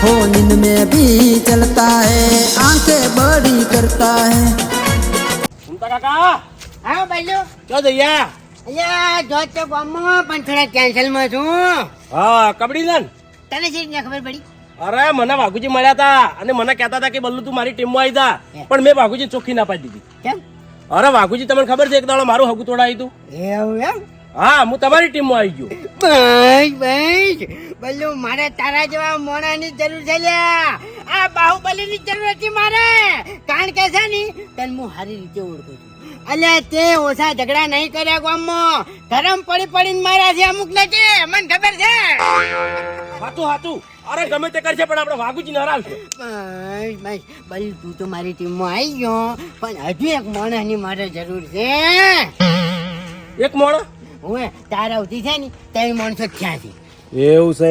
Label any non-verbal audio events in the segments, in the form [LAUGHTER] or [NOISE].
हो नींद में भी चलता है आंखें बड़ी करता है ઘૂમતા કાકા હા બાજુ ક્યાં જઈયા અલ્યા જો તો ગામમાં પણ થોડા કેન્સલમાં છું હા કબડ્ડી ને તને શી રીતના ખબર પડી અરે મને વાઘુજી મળ્યા હતા અને મને કહેતા હતા કે બલ્લુ તું મારી ટીમમાં આવી જા પણ મેં વાઘુજી ચોખ્ખી ના પાડી દીધી કેમ અરે વાઘુજી તમને ખબર છે એક દાડો મારું હગું તોડાયું હતું એવું એમ હા હું તમારી ટીમમાં આવી ગયો. ભાઈ ભાઈ બલ્લુ મારે તારા જેવા મોણાની જરૂર છે લ્યા. આ બાહુબલીની જરૂર હતી મારે. કારણ કે છે ને તને હું સારી રીતે ઓળખું છું. અલ્યા તે ઓછા ઝઘડા નહીં કર્યા ગામમાં. ધરમ પડી પડીને માર્યા છે અમુક નથી મને ખબર છે. હાતું હાતું અરે ગમે તે કરશે પણ આપણે વાઘુજી ને હરાવશે. બસ બસ બલ તું તો મારી ટીમમાં આવી ગયો પણ હજુ એક મોણાની મારે જરૂર છે. એક મોણો? હું તારા ઉધી છે ને ત્રણ માણસો છે એવું છે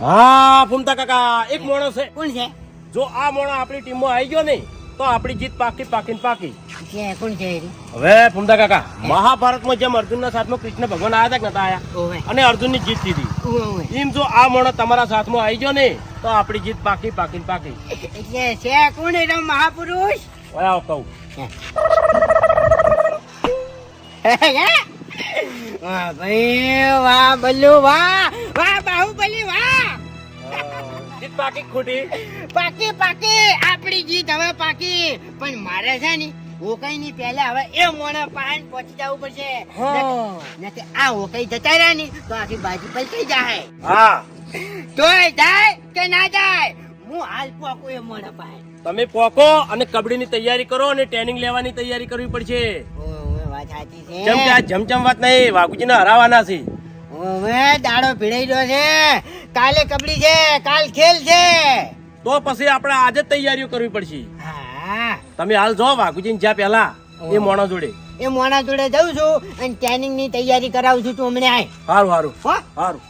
હા ફૂમતા કાકા એક મોણો છે. કોણ છે? જો આ મોણો આપણી ટીમમાં આવી ગયો ને તો આપણી જીત પાકી પાકી પાકી. હવે ફૂમતા કાકા મહાભારતમાં જેમ અર્જુનના સાથમાં કૃષ્ણ ભગવાન આવ્યા હતા કે નતા ઓવે. અને અર્જુનની જીત દીધી એમ જો આ મોણો તમારા સાથમાં આવી ગયો ને તો આપણી જીત પાકી પાકી પાકી. એટલે છે કોણ એનો મહાપુરુષ? કહું. ને ની. આ ઓકાઈ જતા રહ્યા ને તો આખી જાય હા તોય જાય કે ના જાય હું હાલ પોકું એ મોણા પાન તમે પોકો અને કબડ્ડીની તૈયારી કરો અને ટ્રેનિંગ લેવાની તૈયારી કરવી પડશે જેમ કે આ જમચમ વાત નહીં વાઘુજીને હરાવવાના છે. હવે દાડો ભીડાઈ ગયો છે. કાલે કબડી છે કાલ ખેલ છે. તો પછી આપણે આજે જ તૈયારીઓ કરવી પડશે. તમે હાલ જો વાઘુજીને જ્યાં પહેલા એ મોણો જોડે. એ મોણા જોડે જઉં છું અને ટ્રેનિંગની તૈયારી કરાવું છું તું હમણાં આય. સારું સારું સારું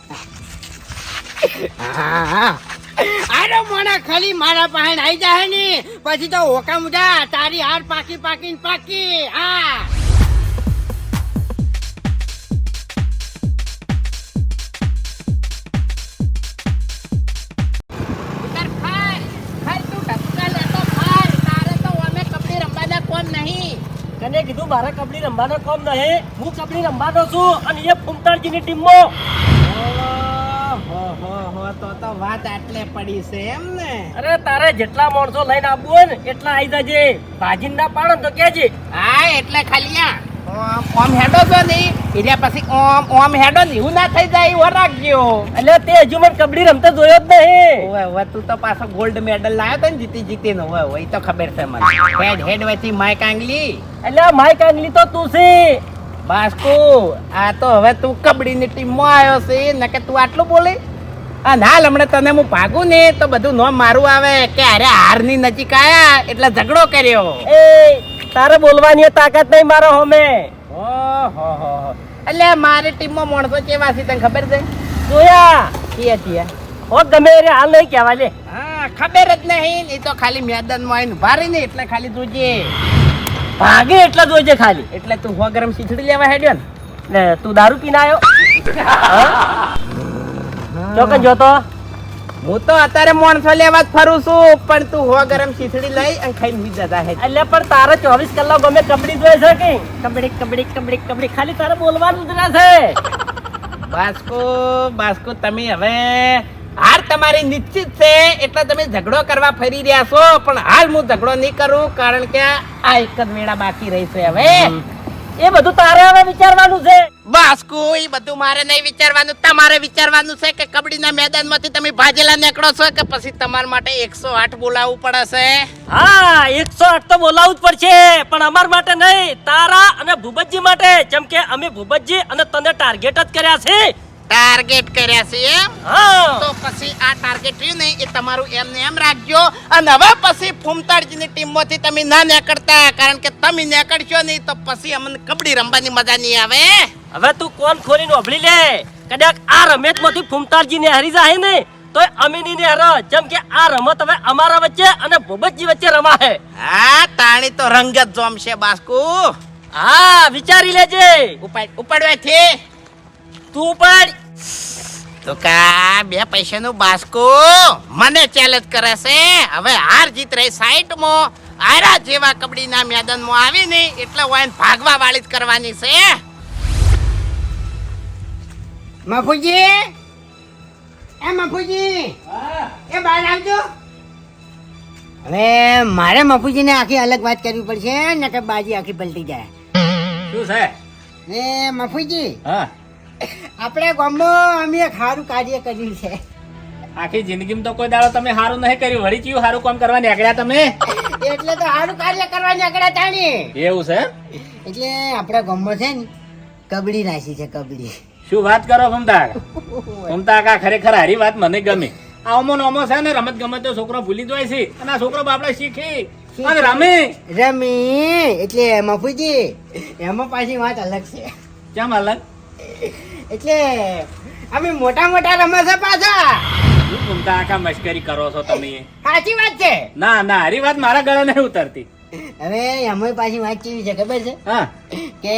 આરો મોણા ખાલી મારા પાસે આવી જાય ને. પછી તો હોકા મુજા તારી હાર પાકી પાકી ને પાકી. હા. કીધું મારે કબડ્ડી રમવાનો કોમ નહીં. હું કબડ્ડી રમવાનો છું અને એ ફૂમતાળજીની ટીમમાં. તો તો વાત આટલે પડી છે એમ ને. અરે તારે જેટલા માણસો લઈને આવવું હોય ને એટલા આવી જજે. ભાજી ના પાડો તો કેજે. હા એટલે ખાલી આ. ઓમ હેડો છો નહીં એટલે પછી ઓમ ઓમ હેડો ને? એવું ના થઈ જાય એવું રાખજો. એટલે તે હજુ મને કબડ્ડી રમતા જોયો જ નહીં. ઓવે ઓવે તું તો પાછો ગોલ્ડ મેડલ લાવ્યો તો ને જીતી જીતી નો ઓવે ઓવે તો ખબર છે મને. હેડ હેડ વચ્ચે માય કાંગલી એટલે માઈ કાંગલી તો તું છે. બાસ્કુ આ તો હવે તું કબડ્ડીની ટીમમાં આવ્યો છે. નકે તું આટલું બોલે? આ ના હમણાં તને હું ભાગું ને તો બધું નોમ મારું આવે. કે અરે હારની નજીક આયા એટલે ઝઘડો કર્યો. એ તારે બોલવાની તાકાત નહીં મારો હમે. એટલે મારી ટીમમાં માણસો કેવા છે તને ખબર છે? જોયા? કે છે હો ગમે રે હાલ નહીં કહેવા લે. હા ખબર જ નહીં. એ તો ખાલી મેદાનમાં આવીને ભારે ને એટલે ખાલી જોજે. ભાગે એટલા જોજે ખાલી. એટલે તું હો ગરમ શીથડી લેવા હેડ્યો ને? ને તું દારૂ પીને આવ્યો ચોકન જોતો? હું તો અત્યારે માણસો લેવા જ ફરું છું પણ તું હો ગરમ ખીચડી લઈ અને ખાઈને હુઈ જતા હે એટલે પણ તારે ચોવીસ કલાક ગમે કબડી જોઈ છે કે? કબડી કબડી કબડી કબડી ખાલી તારે બોલવાનું જ ના છે. બાસ્કો બાસ્કો તમે હવે હાર તમારી નિશ્ચિત છે એટલે તમે ઝઘડો કરવા ફરી રહ્યા છો પણ હાલ હું ઝઘડો નહીં કરું કારણ કે આ એક જ વેળા બાકી રહી છે હવે. એ બધું તારે હવે વિચારવાનું છે? બસ કોઈ બધું મારે નહીં વિચારવાનું. તમારે વિચારવાનું છે કે કબડ્ડીના મેદાનમાંથી તમે ભાજેલા નીકળો છો કે પછી તમારા માટે એકસો આઠ બોલાવવું પડશે? હા એકસો આઠ તો બોલાવવું જ પડશે પણ અમાર માટે નહીં. તારા અને ભૂપતજી માટે જેમ કે અમે ભૂપતજી અને તને ટાર્ગેટ જ કર્યા છે. ટાર્ગેટ કર્યા છે એમ? તો પછી આ ટાર્ગેટ રહ્યું ને એ તમારું એમને એમ રાખજો. અને હવે પછી ફૂમતાડજીની ટીમમાંથી તમે ના નીકળતા કારણ કે તમે નીકળશો નહીં તો પછી અમને કબડ્ડી રમવાની મજા નહીં આવે. હવે તું કોણ ખોલીને ઓભળી લે? કદાચ આ રમેશમાંથી ફૂમતારજી ને હારી જાય ને તો અમીની ને હરો. જેમ કે આ રમત હવે અમારા વચ્ચે અને ભૂપતજી વચ્ચે રમાહે હા તાણી તો રંગત જોમ જોમશે બાસ્કુ. હા વિચારી લેજે. ઉપાડ ઉપાડવાથી. તું પણ. તો કા બે પૈસાનું બાસ્કો. મને ચેલેન્જ કરે છે હવે હાર જીત રહી સાઈડમાં. આરા જેવા કબડ્ડીના મેદાનમાં આવીને એટલે એને ભાગવા વાળી જ કરવાની છે. મફુજી? એ મફુજી? એ બહાર આવજો. હવે મારે મફુજીને આખી અલગ વાત કરવી પડશે નકર બાજી આખી પલટી જાય. શું છે? ને મફુજી હા. આપણે ગામમાં અમે એક સારું કાર્ય કર્યું છે. આખી જિંદગીમાં તો કોઈ દાડો તમે સારું નહીં કર્યું. વળી કયું સારું કામ કરવા નીકળ્યા તમે? એટલે તો સારું કાર્ય કરવાની આગળ તાણી એવું છે? એટલે આપણા ગામમાં છે ને કબડી નાસી છે કબડી. શું વાત કરો ફમતા ફમતા કા ખરેખર હારી વાત મને ગમી. આ નોમો છે ને રમત ગમત તો છોકરો ભૂલી જાય છે. અને આ છોકરો બાપડા શીખી. અને રમે. રમી. એટલે મફુજી એમાં પાછી વાત અલગ છે. કેમ અલગ? એટલે અમે મોટા મોટા રમે છે પાછા. શું ઘૂમતા આખા મશ્કરી કરો છો તમે? સાચી વાત છે. ના ના હારી વાત મારા ગળે નહીં ઉતરતી. હવે અમે પાછી વાત કેવી છે ખબર છે? હા. કે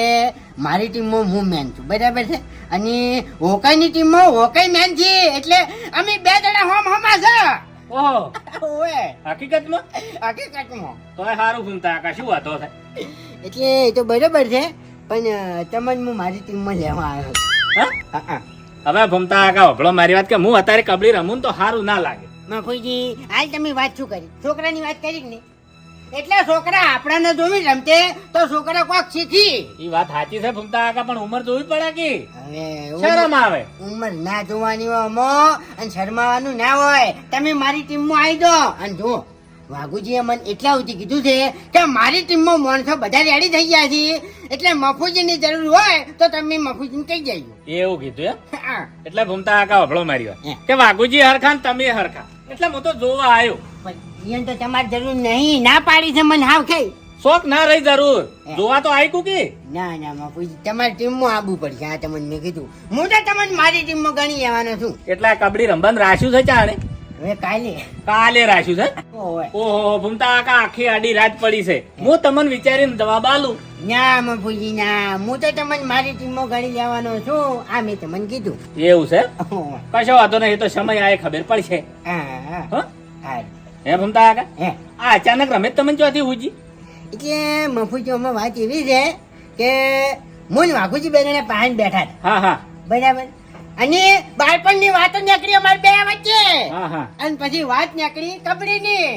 મારી ટીમમાં હું મેન છું બરાબર છે? અને હોકાઈની ટીમમાં હોકાઈ મેન છે એટલે અમે બે જણા હોમ હોમા છે. ઓહો. ઓએ હકીકતમાં? હકીકતમાં. તોય સારું ફમતા આકા શું વાતો થાય એટલે એ તો બરોબર છે પણ તમને હું મારી ટીમમાં લેવા આવ્યો છું. હા. હવે ભમતા કાકા વભળો મારી વાત કે હું અત્યારે કબડી રમું તો સારું ના લાગે. મફુજી હાલ તમે વાત શું કરી? છોકરાની વાત કરી ને? એટલે છોકરા આપણાને જોવી રમતે તો છોકરા કોક શીખી. એ વાત સાચી છે ભમતા કાકા પણ ઉંમર જોવી પડે કે? શરમ આવે. ઉંમર ના જોવાની હોય અમો અને શરમાવાનું ના હોય. તમે મારી ટીમમાં આવી દો અને જો વાઘુજીએ મને એટલા સુધી કીધું છે કે મારી ટીમમાં માણસો બધા રેડી થઈ ગયા છે. એટલે મફુજીની જરૂર હોય તો તમે મફુજીને કહી જજો એવું કીધું એમ? હા. એટલે ભૂમતા આખા અભળો માર્યો. કે વાઘુજી હરખા ને તમે હરખા એટલે હું તો જોવા આવ્યો પણ તો તમારી જરૂર નહીં ના પાડી છે મને હાવ ખાઈ શોખ ના રહી જરૂર. જોવા તો આવી કે? ના ના મફુજી તમારી ટીમમાં આબુ પડશે આ તમને મેં કીધું. હું તો તમને મારી ટીમમાં ગણી લેવાનો છું. એટલે કબડી રમવાનું રાખ્યું છે ચાણે. હવે કાલે. કાલે રાખ્યું છે? ઓહો ભૂમતા કાકા આખી આડી રાત પડી છે. હું તમને વિચારીને જવાબ આલું ના મફુજી ના. હું તો તમને મારી ટીમમાં ગણી લેવાનો છું. આ મેં તમને કીધું. એવું છે? કશો વાંધો નહીં તો સમય આવે ખબર પડશે. હા હા. હા? ભૂમતા કાકા? હે. આ અચાનક રમે તમને ચોથી ઉજી એટલે મફુજીમાં વાત એવી છે કે હું વાઘુજી બેન પાણી બેઠા હા હા. બરાબર? અને બાળપણની વાતો નીકળી અમારી બે વચ્ચે. અને પછી વાત નીકળી કબડ્ડીની.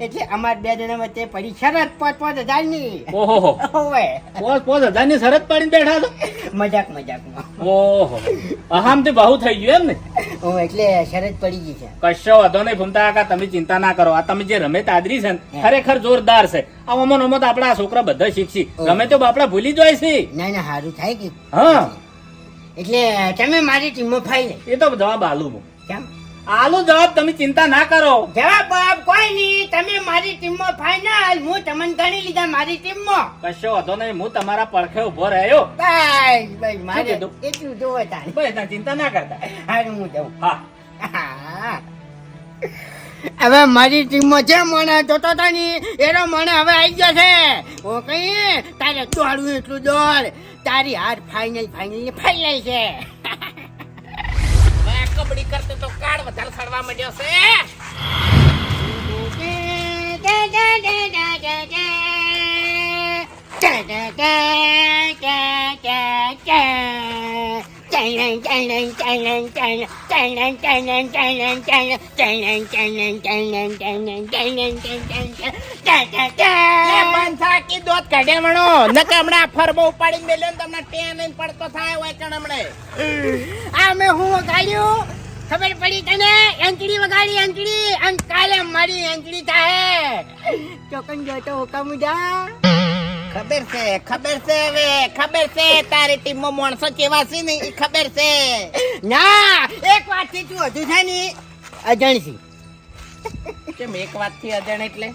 એટલે અમાર બે જણા વચ્ચે પડી શરત પાંચ પાંચ હજારની ઓહો ઓવે પાંચ પોસ હજારની શરત પાડીને બેઠા છો? મજાક મજાકમાં. ઓહો. આહામથી બહુ થઈ ગયું એમ ને? ઓ એટલે શરત પડી ગઈ છે. કશો વાંધો નહીં ભૂમતા કાકા તમે ચિંતા ના કરો. આ તમે જે રમે તાદરી છે ને ખરેખર જોરદાર છે. આ અમો નમો તો આપણા છોકરા બધા શીખશી. ગમે તો બાપડા ભૂલી જાય છે. ના ના સારું થાય કે. હા. એટલે તમે મારી ટીમમાં ફાઈ એ તો જવાબ આલુ હું. કેમ? આલુ જવાબ તમે ચિંતા ના કરો. જવાબ બરાબર કોઈ નહીં. તમે મારી ટીમમાં ફાઈનલ હું તમને ગણી લીધા મારી ટીમમાં. કશો વાંધો નહીં હું તમારા પડખે ઊભો રહ્યો. બસ બસ મારે એટલું જોવે તારે. બસ ના ચિંતા ના કરતા. હારું હું જાઉં. હા. હા. હવે મારી ટીમમાં જે મને જોતો હતો ને એનો મને હવે આવી ગયો છે. હું કઈ તારે દોડવું એટલું દોડ. તારી હાર ફાઈનલ ફાઈનલ ફાઈનલ છે. [LAUGHS] આ કરતે તો કાળ વધારે સડવા માંડ્યો છે. દોત કાઢે મણો નકે હમણાં ફરબો ઉપાડીને મેલ્યો ને તમને ટેન પડતો થાય કણ હમણે. આ હું વગાડ્યું? ખબર પડી તને? એંચડી વગાડી, એંચડી. અને કાલે મારી એંચડી થાય ચોકન જોતો હુકમ જા ખબર છે ખબર છે હવે ખબર છે તારી ટીમમાં માણસો કેવા છે ને ઈ ખબર છે. ના! એક વાતથી તું હજુ છે ને અજાણશી કેમ એક વાતથી અજાણ એટલે?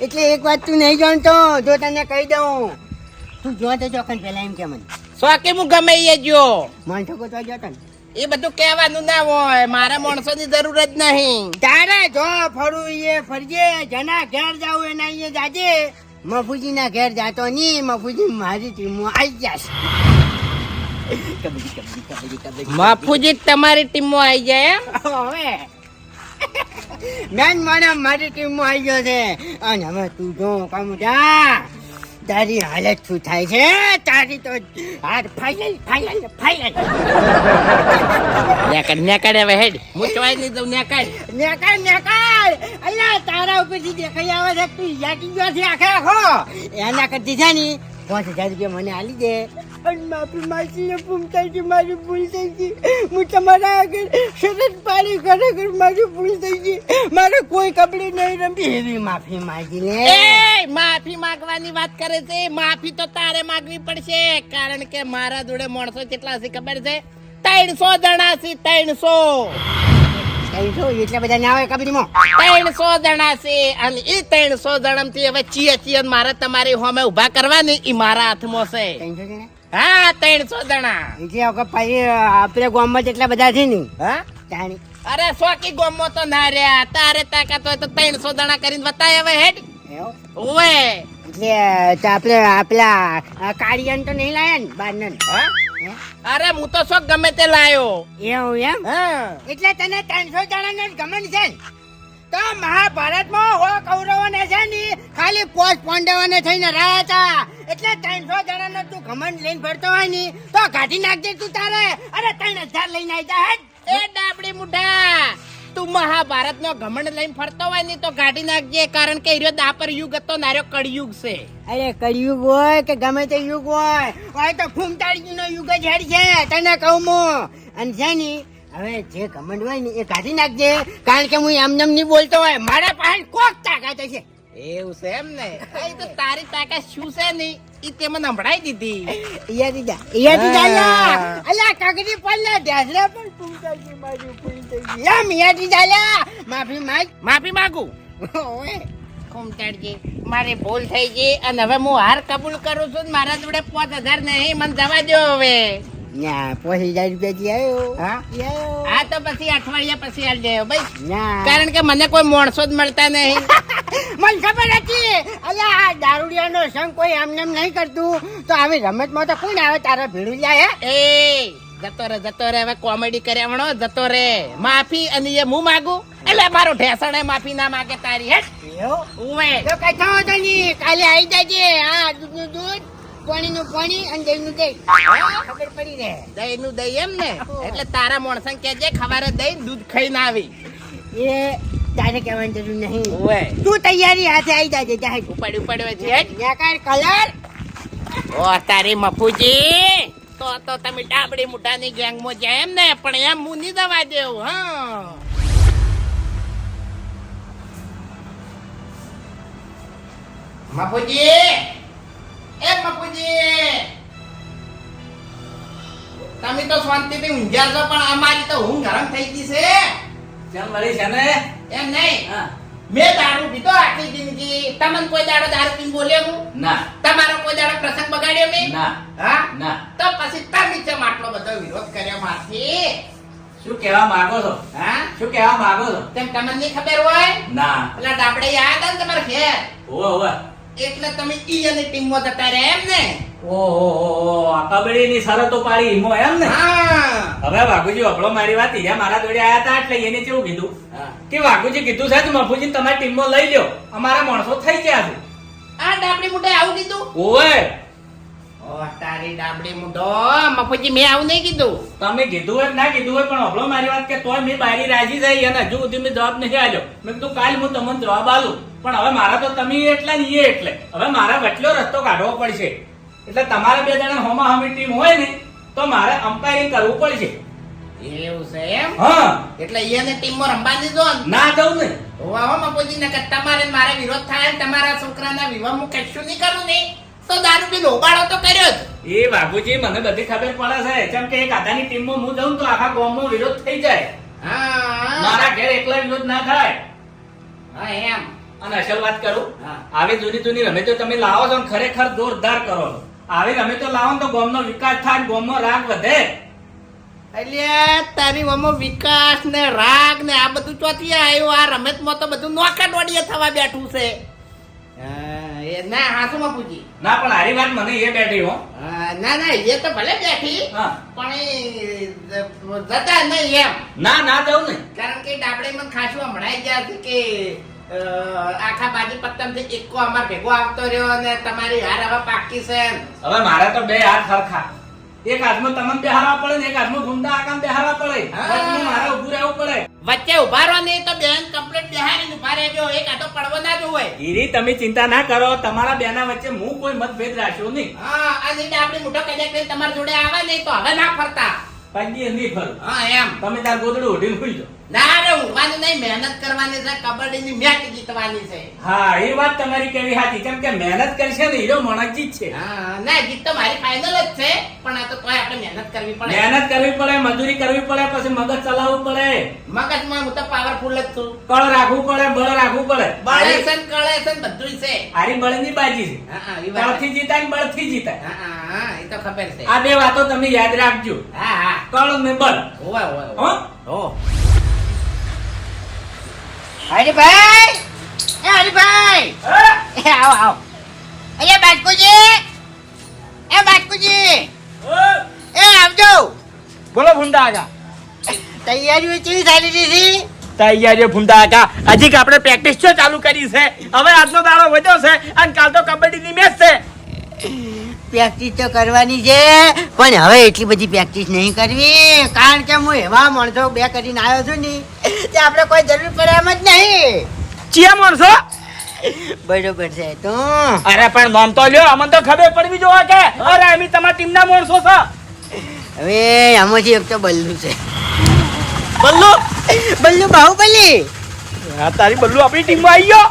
એટલે એક વાત તું નહીં જાણતો જો તને કહી દઉં. તું જો તો ચોકન પેલા એમ કે મને. કે હું ગમે એ જો માનસો ગોતવા જતો ને એ બધું કહેવાનું ના હોય મારા માણસોની જરૂર જ નહીં. તારે જો ફરું એ ફરજે જના ઘેર જાવ એના અહીંયા જાજે. મફુજીના ઘેર જાતો નહીં મફુજી મારી ટીમ આવી જશે. બાપુજી તમારી ટીમો આવી જાય હવે. મેન મને મારી ટીમો આવી ગયો છે. અને હવે તું જો કમુડા. તારી હાલત શું થાય છે? તારી તો હાથ final final final naked naked હવે હેડ. હું ચોઈ નહીં દઉં નેકડ. નેકાળ નેકાળ અલ્યા તારા ઉપરથી દેખાઈ આવે છે તું યાકી ગયો છે આખે આખો એના કરતી છે ને પાંચ હજાર રૂપિયા મને આલી દે. અને માફી માગીને પૂમતાજી મારી ભૂલ થઈ ગઈ હું તમારા આગળ સરસ પાડી ખરેખર મારી ભૂલ થઈ ગઈ મારે કોઈ કપડી નહીં રમી એવી માફી માગીને. એ માફી માંગવાની વાત કરે છે. માફી તો તારે માગવી પડશે. કારણ કે મારા જોડે માણસો કેટલા છે ખબર છે? ત્રણસો જણા છે ત્રણસો. ત્રણસો? એટલા બધા ના આવે કબડ્ડીમાં? ત્રણસો જણા છે અને એ ત્રણસો જણામાંથી હવે ચીએ ચીએ મારે તમારી હોમે ઊભા કરવાની એ મારા હાથમાં છે. ત્રણસો જણા? હા ત્રણસો જણા. જે વખત પછી આપણે ગામમાં જેટલા બધા છે ને હા? તાણી અરે સોકી ગોમો તો ના રહ્યા. તારે તાકાત હોય તો ત્રણસો જણા કરીને બતાય હવે હેડ. ઓવે એટલે આપણે આપલા કાળિયન તો નહીં લાયા ને બારનન? હા? અરે હું તો શોખ ગમે તે લાયો. એવું એમ? એટલે તને ત્રણસો જણા ને ગમે છે ને? તો મહાભારતમાં હો કૌરવોને છે ને, ખાલી પોચ પાંડવોને થઈને રહ્યા હતા. એટલે ત્રણસો જણાનો તું ઘમંડ લઈને ફરતો હોય ને, તો કાઢી નાખજે તું તારે. અરે, ત્રણ હજાર લઈને આવી જા. એ ડાબડી મુઠા તું મહાભારત નો ઘમંડ લઈને ફરતો હોય ને, તો કાઢી નાખજે, કારણ કે હીરો દાપર યુગ હતો નાર્યો કળિયુગ છે. અરે, કળિયુગ હોય કે ગમે તે યુગ હોય હોય તો ફૂમતાળજી નો યુગ જ હેડ છે, તને કહું હું. અને છે ને હવે જે કમેન્ટ હોય ને એ કાઢી નાખજે. કારણ કે હું એમને નહીં બોલતો હોય. મારા પાસે કોક તાકાત છે એવું છે એમ ને? તો તારી તાકાત શું છે ને? એ તે મને સંભળાઈ દીધી. અલ્યા કાગડી પડલા ઢેસરા પણ ફૂમતાળજી મારી ભૂલ થઈ ગઈ. એમ ઈયાથી જા લ્યા. માફી માંગ. માફી માંગુ. કુમતાડજી મારી ભૂલ થઈ ગઈ અને હવે હું હાર કબૂલ કરું છું મારા જોડે પાંચ હજાર નહીં. મને જવા દો હવે. ના પોસી હજાર રૂપિયા આવ્યો હા? આ તો પછી અઠવાડિયા પછી આલ દેવો ભાઈ. ના કારણ કે મને કોઈ માણસો જ મળતા નહીં. [LAUGHS] મને ખબર હતી. અલ્યા આ દારૂડિયાનો સંગ કોઈ એમને નહીં કરતું. તો આવી રમતમાં તો કોઈ આવે? તારા ભીડું જાય હે? એ જતો રે જતો રે. હવે કોમેડી કર્યા વણો જતો રે. માફી અને એ હું માગું? એટલે મારો ઢેસણ માફી ના માગે તારી હેટ ઉવે. તો કઈ થયો તો નહીં. કાલે આવી જજે. હા દૂધ દૂધ. પાણીનું પાણી અને દહીંનું દહીં. ખબર પડી રહે દહીં દહીં એમ ને? એટલે તારા માણસને કહેજે ખબર દહીં દૂધ ખાઈને આવી. એ તારે કહેવાની જરૂર નહીં. ઉવે તું તૈયારી હાથે આવી જાજે જાહે ઉપાડી ઉપાડી છે હેટ કલર. ઓ તારી મફુજી. તો તો તમે ડાબડી મુઠાની ગેંગમાં જાય એમ ને? પણ એમ હું નહીં દવા દેવું હા? મફુજી! એ મફુજી તમે તો શાંતિથી ઊંઘ્યા છો પણ અમારી તો ઊંઘ હરમ થઈ ગઈ છે. કેમ વળી છે ને? એમ નહીં. મેં દારૂ પીધો આખી જિંદગી. તમને કોઈ દાડો દારૂ પીને બોલ્યો હું? ના. તમારો કોઈ દાડો પ્રસંગ બગાડ્યો મેં ના. હા? ના. તો પછી તમે કેમ આટલો બધો વિરોધ કર્યો મારથી. શું કહેવા માંગો છો? હા? શું કહેવા માંગો છો? તેમ તમને ખબર હોય? ના. પેલા ડાબડે યાદ ને તમારા ઘેર? એટલે તમે ઈ અને ટીમમાં જતા રહે એમ ને? ઓહો આ કબડ્ડીની શરતો પાડી ઈમો એમ ને? હા. હવે વાઘુજી આપણો મારી વાત ઈયા મારા જોડે આયા હતા એટલે એને કેવું કીધું? કે વાઘુજી કીધું છે મફુજી તમારી ટીમમાં લઈ લ્યો. અમારા માણસો થઈ ગયા છે. આ ડાબડી મુડે આવું કીધું? ઓય તારી ડાબડી મુઢો. મફુજી મેં આવું નહીં કીધું. તમે કીધું હોય ના કીધું હોય પણ અભળો મારી વાત કે તોય મેં બારી રાજી થઈ અને હજુ સુધી મેં જવાબ નથી આલ્યો મેં કીધું કાલ હું તમને જવાબ આલું પણ હવે મારા તો તમે એટલા ને એ એટલે. હવે મારા વચલો રસ્તો કાઢવો પડશે. એટલે તમારે બે જણા હોમા હોમી ટીમ હોય ને તો મારે અમ્પાયરિંગ કરવું પડશે. એવું છે એમ? હા. એટલે એને ટીમમાં રમવા દીધો ના? જવું ને. વાહ મફુજી ને કે તમારે મારે વિરોધ થાય ને તમારા છોકરાના વિવાહ હું કશું નહીં કરું ને? તો દારૂ બી ઉબાડો તો કર્યો જ. એ બાબુજી મને બધી ખબર પડે છે. કેમ કે એક આધાની ટીમમાં હું જઉં તો આખા ગામમાં વિરોધ થઈ જાય. હા. મારા ઘેર એકલા વિરોધ ના થાય. હા એમ. અને અસલ વાત કરું. આવી જૂની જૂની રમેતો તમે લાવો છો ને ખરેખર જોરદાર કરો છો. આવી રમેતો લાવો ને તો ગોમનો વિકાસ થાય ગોમનો રાગ વધે. એટલે તારી ઓમાં વિકાસ ને રાગ ને આ બધું ચોથી આવ્યું. આ રમતમાં તો બધું નોકા દોડીએ થવા બેઠું છે. હા, એ ના હાથમાં પૂછી. ના પણ હારી વાત મને એ બેઠી હો. ના ના એ તો ભલે બેઠી હા. પણ એ જતા નહીં એમ. ના ના જવું ને કારણ કે ડાબડે મને ખાસું હમણાં ગયા છે કે આખા બાજી પત્તમથી એકો અમાર ભેગો આવતો રહ્યો અને તમારી હાર હવે પાકી છે. હવે મારે તો બે હાથ સરખા એક હાથમાં તમને બેહારવા પડે ને એક હાથમાં ગુંડા આકામ બેહારવા પડે. વચમાં મારે ઊભું રહેવું પડે. વચ્ચે ઊભા રહો નહીં તો બેન કમ્પ્લીટ બેહારી ઊભા રહેજો. એક આટો પડવો ના જોવે. ઈરી તમે ચિંતા ના કરો. તમારા બેના વચ્ચે હું કોઈ મતભેદ રાખ્યો નહીં. હા આ નહીં આપણે મોટો કદાચ તમારા જોડે આવે નહીં તો હવે ના ફરતા. પગે નહીં ફરું. હા એમ. તમે તાર ગોદડું ઉઠીને સુઈ જાઓ. ના રે ઊંઘવાની નહીં મહેનત કરવાની છે કબડ્ડીની મેચ જીતવાની છે. હા એ વાત તમારી કેવી સાચી કેમ કે મહેનત કરશે ને હીરો મણક જીત છે. હા ના જીત તો મારી ફાઇનલ જ છે પણ આ તો તોય આપણે મહેનત કરવી પડે. મહેનત કરવી પડે મજૂરી કરવી પડે પછી મગજ ચલાવવું પડે. મગજમાં હું તો પાવરફુલ જ છું. કળ રાખવું પડે બળ રાખવું પડે. બળે છે ને કળે છે ને બધુંય છે. હારી બળની બાજી છે. હા વાત જીતાય ને બળથી જીતાય. હા હા એ તો ખબર છે. આ બે વાતો તમે યાદ રાખજો. હા હા. કળ મેમ્બર. હોવે હોવે હો? હો. હરિભાઈ એ હરિભાઈ એ આવો આવો. અહીંયા બાટકુજી એ બાટકુજી એ આવજો. બોલો ભૂમતા આગા. તૈયારીઓ કેવી ચાલી રહી છે? તૈયારીઓ ભૂમતા કાકા હજી કે આપણે પ્રેક્ટિસ તો ચાલુ કરી છે. હવે આજનો દાડો વધ્યો છે અને કાલ તો કબડ્ડીની મેચ છે. પ્રેક્ટિસ તો કરવાની છે પણ હવે એટલી બધી પ્રેક્ટિસ નહીં કરવી. કારણ કે હું એવા માણસો બે કરીને આવ્યો છું ને તે આપણે કોઈ જરૂર પડે એમ જ નહીં. ચિયા માણસો? બરોબર છે તો. અરે પણ નામ તો લ્યો અમને તો ખબર પડવી જોવા કે. અરે અમે તમારા ટીમના માણસો છો. હવે આમાંથી એક તો બલ્લુ છે. બલ્લુ? બલ્લુ બાહુબલી. તારી બલ્લુ આપણી ટીમમાં આવી ગયો.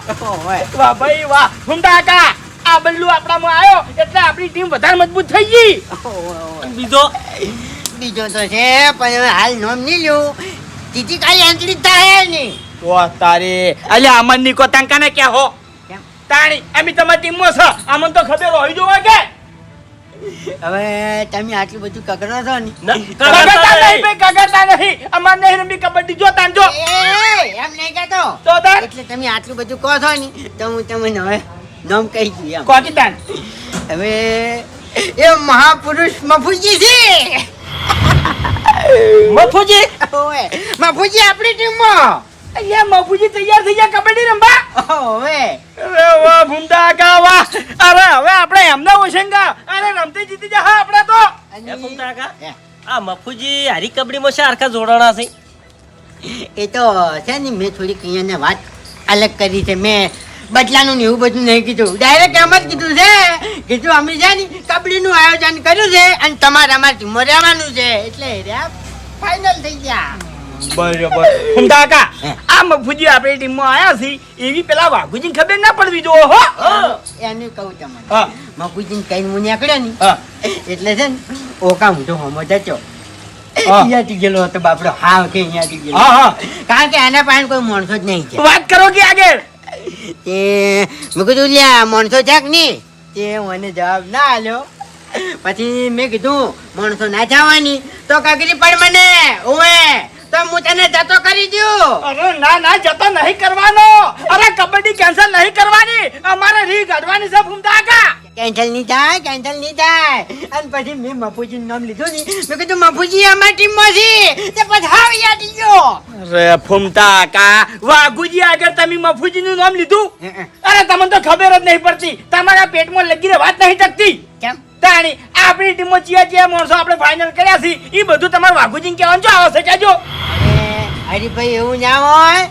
વાહ ભાઈ વાહ. ભૂમતા કાકા. આ બલ્લુ આપણામાં આવ્યો એટલે આપણી ટીમ વધારે મજબૂત થઈ ગઈ. બીજો? બીજો તો છે પણ હવે હાલ નોમ નહીં લ્યું. તીજી કાંઈ એન્ટ્રી થાય નહીં. તો તારે. અલે અમનની કો તંકાને કે હો? તાણી અમે તમારી ટીમમાં છે. અમન તો ખબર હોય જોવા કે? હવે તમે આટલું બધું કકડો છો ને. ના, નહીં. ભાઈ કગરતા નહીં. અમાર નહીં રમી કબડ્ડી. જો તાન જો. એમ નહીં કહેતો. તો તાર એટલે તમે આટલું બધું કહો છો ને તો હું તમને હવે નામ કહી દઈએ કોકિતાન. હવે એ મહાપુરુષ મફુજી છે. મફુજી? ઓએ મફુજી આપણી ટીમમાં. અહીંયા મફુજી તૈયાર થઈ ગયા કબડ્ડી રમવા? અરે વાહ ભૂમતા કા વાહ. અરે હવે આપણે એમના ઓશંગા અરે રમતી જીતી જા હા આપણે તો. એ ફૂમતા કા? આ મફુજી હરી કબડ્ડીમાં શા હરખા જોડાણા છે. એ તો છે ને મેં થોડીક અહીંયાને વાત અલગ કરી છે. મેં બદલાનું ને એવું બધું નહીં કીધું. ડાયરેક્ટ એમ જ કીધું છે કીધું અમે છે ને કબડ્ડીનું આયોજન કર્યું છે અને તમારે અમારી ટીમમાં રહેવાનું છે. એટલે ફાઇનલ થઈ ગયા. બરોબર. આ મફુજી આપણી ટીમમાં આયા છે એવી પેલા વાઘુજીને ખબર ના પડવી જો હો. એનું કહું તમને. મફુજીને કઈ હું નીકળ્યો ને એટલે છે ને ઓકા હું તો હોમો જતો અહીંયાથી ગયેલો હતો બાપડો. હાવ કે અહીંયાથી ગયેલો. હા કારણ કે આના પાસે કોઈ માણસો જ નહીં વાત કરો કે આગળ. તે મેં કીધું, લ્યા, માણસો છે કે નહીં તે મને જવાબ ના આલ્યો. પછી મેં કીધું, માણસો ના જવાની. તો કાકરી પડ મને ઓવે તો હું તને જતો કરી દઉં અરે ના ના જતો નહીં કરવાનો. અરે કબડ્ડી કેન્સલ નહીં કરવાની. અમારે રી કાઢવાની છે ભૂમતા કેન્સલ નહીં થાય કેન્સલ નહીં થાય. અને પછી મેં મફુજીનું નામ લીધું ને મેં કીધું મફુજી અમારી ટીમમાં છે તે પછી હાવ યાદ ગયો અરે ફૂમતા કા વાઘુજી આગળ તમે મફુજી નું નામ લીધું? અરે તમને તો ખબર જ નહીં પડતી. તમારા પેટમાં લગીને વાત નહીં ટકતી કેમ? તાણી આપણી ટીમમાં જ્યાં જ્યાં માણસો આપણે ફાઇનલ કર્યા છે એ બધું તમારે વાઘુજીને કહેવાનું જો આવશે કહેજો એ હરીભાઈ એવું ના હોય.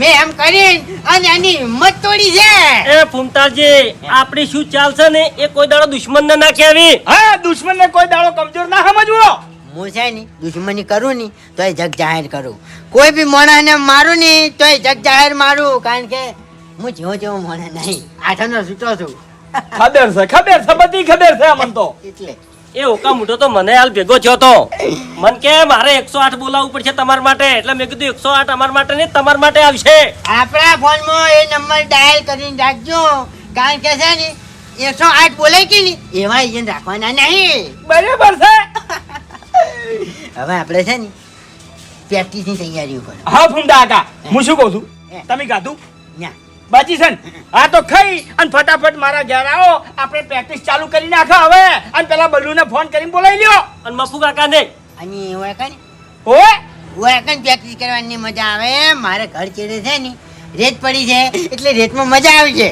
મેં એમ કરીને અને એની હિંમત તોડી છે. એ ફૂમતાજી આપણી શું ચાલશે ને? એ કોઈ દાડો દુશ્મનને ના કહેવી. હા દુશ્મનને કોઈ દાડો કમજોર ના સમજવો. હું છે ને દુશ્મની કરું ની તો એ જગ જાહેર કરું. કોઈ બી માણસને મારું ની તો એ જગ જાહેર મારું કારણ કે હું જેવો જેવો મોણા નહીં. આઠનો છૂટો છું. ખબર છે ખબર છે બધી ખબર છે મન તો. એટલે. એ ઓકા મોટો તો મને હાલ ભેગો થયો તો. મન કે મારે એકસો આઠ બોલાવવું પડશે તમારા માટે એટલે મેં કીધું એકસો આઠ અમારા માટે નહીં તમારા માટે આવશે. આપણા ફોનમાં એ નંબર ડાયલ કરીને રાખજો. કારણ કે છે ને એકસો આઠ બોલાય કે નહીં એવા એજન્ટ રાખવાના નહીં. બરાબર છે. હવે આપણે છે ને પ્રેક્ટિસની તૈયારી ઉપર હા ફૂમતા કાકા હું શું કહું છું? તમે ગાધું? ન્યા. બાજી છે આ હા તો ખાઈ અને ફટાફટ મારા ઘેર આવો. આપણે પ્રેક્ટિસ ચાલુ કરી નાખો હવે. અને પેલા બલ્લુને ફોન કરીને બોલાવી લ્યો. અને મફુ કાકા ને. અને હોય કને હોય હોય કને પ્રેક્ટિસ કરવાની મજા આવે. મારે ઘર ચેડે છે ને રેત પડી છે એટલે રેતમાં મજા આવી છે.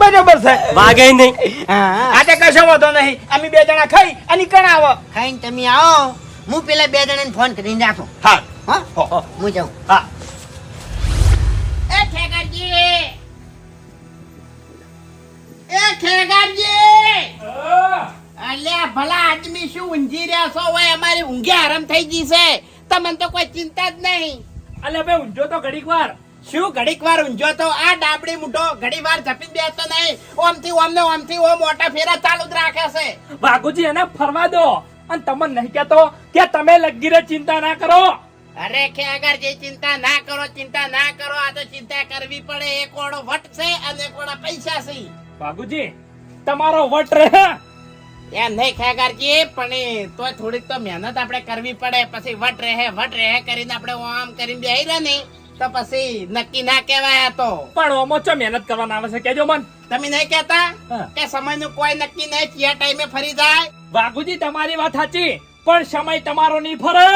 બરાબર છે. વાગે નહીં. હા. તે કશો વાંધો નહીં. અમે બે જણા ખાઈ અને કણ આવો ખાઈને તમે આવો. હું પેલા બે જણાને ફોન કરીને રાખો. હા હા. હો, જાઉં. હા. ખેગારજી એ ખેગારજી અલ્યા ભલા આદમી શું ઊંઘી રહ્યા છો? હોય અમારી ઊંઘે આરામ થઈ ગઈ છે. તમને તો કોઈ ચિંતા જ નહીં. અલે ભાઈ ઊંઝો તો ઘડીક વાર. શું ઘડીક વાર ઊંઝો તો? આ ડાબડી મૂઠો ઘડી વાર ઝપી બેસતો નહીં. ઓમથી ઓમ મોટા ફેરા ચાલુ જ રાખે છે. બાગુજી એને ફરવા દો. અને તમને નહીં કહેતો કે તમે લગીરે ચિંતા ના કરો. અરે ખેગારજી ચિંતા ના કરો ચિંતા ના કરો આ તો ચિંતા કરવી પડે. એક ઓળો વટ છે અને એક ઓળો પૈસા છે. બાગુજી તમારો વટ રહે. એમ નહીં ખેગારજી પણ તો થોડીક તો મહેનત આપણે કરવી પડે. પછી વટ રહે વટ રહે કરીને આપણે આમ કરીને બેહી રહ્યા ને તો પછી નક્કી ના કહેવાય તો. પણ ઓમો ચો મહેનત કરવાના આવે છે? કેજો મન. તમે નહીં કહેતા. કે સમયનું કોઈ નક્કી નહીં કયા ટાઈમે ફરી જાય? બાગુજી તમારી વાત સાચી પણ સમય તમારો નહીં ફરે.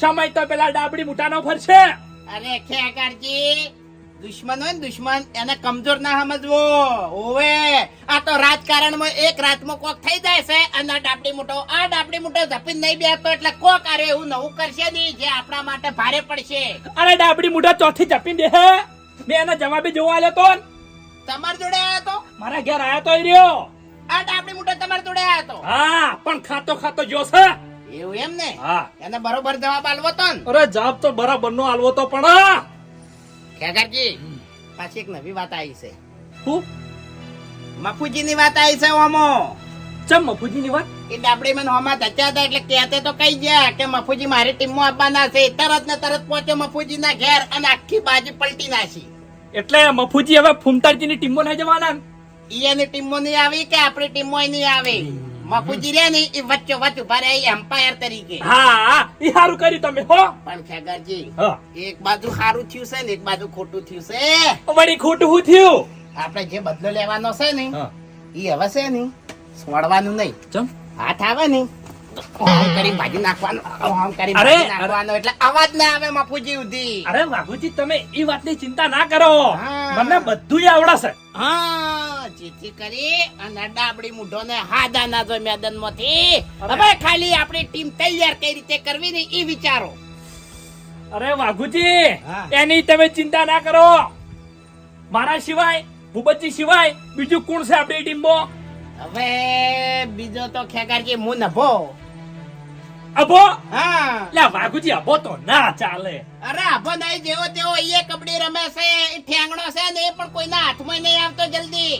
સમય તો પેલા ડાબડી મુઠાનો ફરશે. અરે ખેગારજી દુશ્મન હોય ને દુશ્મન એને કમજોર ના સમજવો. ઓવે આ તો રાજકારણમાં એક રાતમાં કોક થઈ જાય છે અને આ ડાબડી મોટો આ ડાબડી મોટો ઝપીને નહીં બેસતો એટલે કોક આરે એવું નવું કરશે નહીં જે આપણા માટે ભારે પડશે. અરે ડાબડી મોટો ચોથી ચપી દે હે મેં એના જવાબે જોવા આવ્યો તો ને. તમાર જોડે આવ્યો તો? મારા ઘેર આવ્યો તો રહ્યો. આ ડાબડી મોટો તમાર જોડે આવ્યો તો? હા પણ ખાતો ખાતો જોશે. એવું એમ ને? હા. એને બરોબર જવાબ આલવો તો ને. અરે જવાબ તો બરાબર નો આલવો તો પણ ખેગરજી પાછી એક નવી વાત આવી છે. હું મફુજીની વાત આવી છે ઓમો. ચમ મફુજીની વાત? એ ડાબડી મને હોમાં ધચ્યા હતા એટલે કહેતે તો કઈ ગયા કે મફુજી મારી ટીમમાં આવવાના છે. તરત ને તરત પહોંચ્યો મફુજી ના ઘેર અને આખી બાજી પલટી નાખી. એટલે મફુજી હવે ફૂમતાજીની ટીમો નહીં જવાના એની ટીમો નહીં આવી કે આપણી ટીમો નહીં આવે? રે ને એ વચ્ચે વચ્ચ ઊભા રહે એમ્પાયર તરીકે. હા હા સારું કર્યું તમે હો. પણ ખેગારજી એક બાજુ સારું થયું છે ને એક બાજુ ખોટું થયું છે. વળી ખોટું થયું? આપણે જે બદલો લેવાનો છે ને એ હવે છે ને છોડવાનું નહીં. હાથ આવે ને કરી ભાજી નાખવાનો આમ કરી ભાજી નાખવાનો. એટલે અવાજ ના આવે મફુજી સુધી. અરે વાઘુજી તમે એ વાતની ચિંતા ના કરો. મને બધું આવડે હા જેથી કરી અને ડાબડી મૂઢો ને હાદા ના જો મેદાનમાંથી હવે ખાલી આપણી ટીમ તૈયાર કઈ રીતે કરવી ને એ વિચારો. અરે વાઘુજી. એની તમે ચિંતા ના કરો. મારા સિવાય ભૂપતજી સિવાય બીજું કોણ છે આપણી ટીમમાં? હવે બીજો તો ખેગારજી હું નભો. અભો? હા. લા વાઘુજી અબો તો ના ચાલે. અરે અબો નહીં જેવો તેવો એ કબડી રમે છે ઠેંગણો છે ને એ પણ કોઈના હાથમાં નહીં આવતો જલ્દી.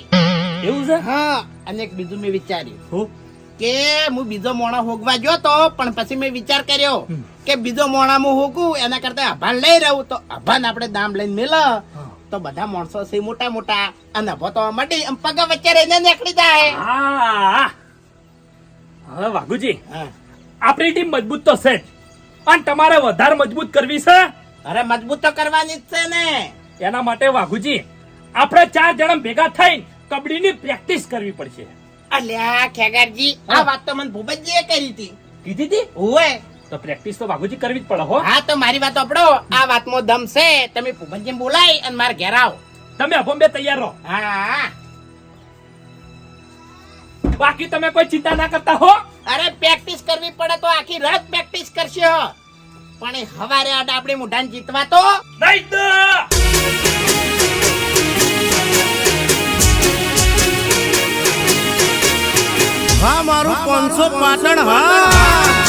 એવું છે? હા અને એક બીજું મેં વિચાર્યું. હું? કે હું બીજો મોણો હોગવા ગયો તો પણ પછી મેં વિચાર કર્યો કે બીજો મોણા હું હોગું એના કરતા અભાન લઈ રહું. તો અભાન આપણે દામ લઈને મેલ. તો બધા માણસો છે મોટા મોટા અને અભો તો મટી પગ વચ્ચે રહીને નીકળી જાય. હા. હવે વાઘુજી હા. આપણી ટીમ મજબૂત તો છે જ. અને તમારે વધારે મજબૂત કરવી છે? અરે મજબૂત તો કરવાની જ છે ને. એના માટે વાઘુજી આપણે ચાર જણા ભેગા થઈને કબડ્ડીની પ્રેક્ટિસ કરવી પડશે. અલ્યા ખેગારજી આ વાત તો મને ભૂપતજીએ કરી હતી. કીધી હતી? ઓવે તો પ્રેક્ટિસ તો વાઘુજી કરવી જ પડે હો. હા તો મારી વાત આપડો આ વાતમાં દમ છે. તમે ભૂપતજી બોલાય અને મારા ઘેર આવો. તમે અભમ તૈયાર રહો. હા. બાકી તમે કોઈ ચિંતા ના કરતા હો. અરે પ્રેક્ટિસ કરવી પડે તો આખી રાત પ્રેક્ટિસ કરશે હો. પણ હવારે આડ આપણે મુઢાન જીતવા તો? નહીં તો હા મારું પાંચસો પાટણ હા.